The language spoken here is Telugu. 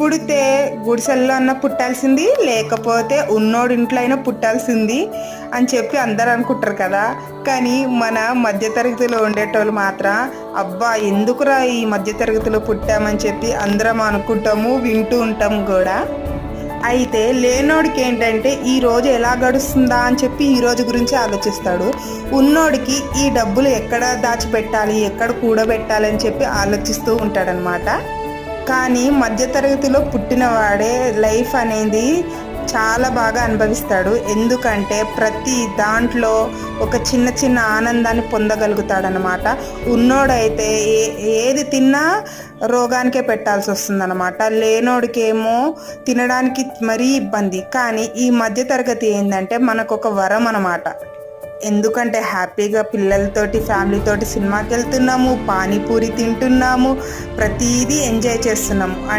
పుడితే గుడిసెల్లో అన్న పుట్టాల్సింది లేకపోతే ఉన్నోడి ఇంట్లో అయినా పుట్టాల్సింది అని చెప్పి అందరు అనుకుంటారు కదా. కానీ మన మధ్యతరగతిలో ఉండేటోళ్ళు మాత్రం అబ్బా ఎందుకురా ఈ మధ్యతరగతిలో పుట్టామని చెప్పి అందరం అనుకుంటాము వింటూ ఉంటాం కూడా. అయితే లేనోడికి ఏంటంటే ఈ రోజు ఎలా గడుస్తుందా అని చెప్పి ఈ రోజు గురించి ఆలోచిస్తాడు. ఉన్నోడికి ఈ డబ్బులు ఎక్కడ దాచిపెట్టాలి ఎక్కడ కూడబెట్టాలి అని చెప్పి ఆలోచిస్తూ ఉంటాడనమాట కానీ మధ్యతరగతిలో పుట్టినవాడే లైఫ్ అనేది చాలా బాగా అనుభవిస్తాడు. ఎందుకంటే ప్రతి దాంట్లో ఒక చిన్న చిన్న ఆనందాన్ని పొందగలుగుతాడనమాట. ఉన్నోడైతే ఏ ఏది తిన్నా రోగానికే పెట్టాల్సి వస్తుందన్నమాట లేనోడికేమో తినడానికి మరీ ఇబ్బంది. కానీ ఈ మధ్యతరగతి ఏంటంటే మనకు ఒక వరం అనమాట ఎందుకంటే హ్యాపీగా పిల్లలతోటి ఫ్యామిలీతోటి సినిమాకి వెళ్తున్నాము పానీపూరి తింటున్నాము ప్రతిదీ ఎంజాయ్ చేస్తున్నాము. అండ్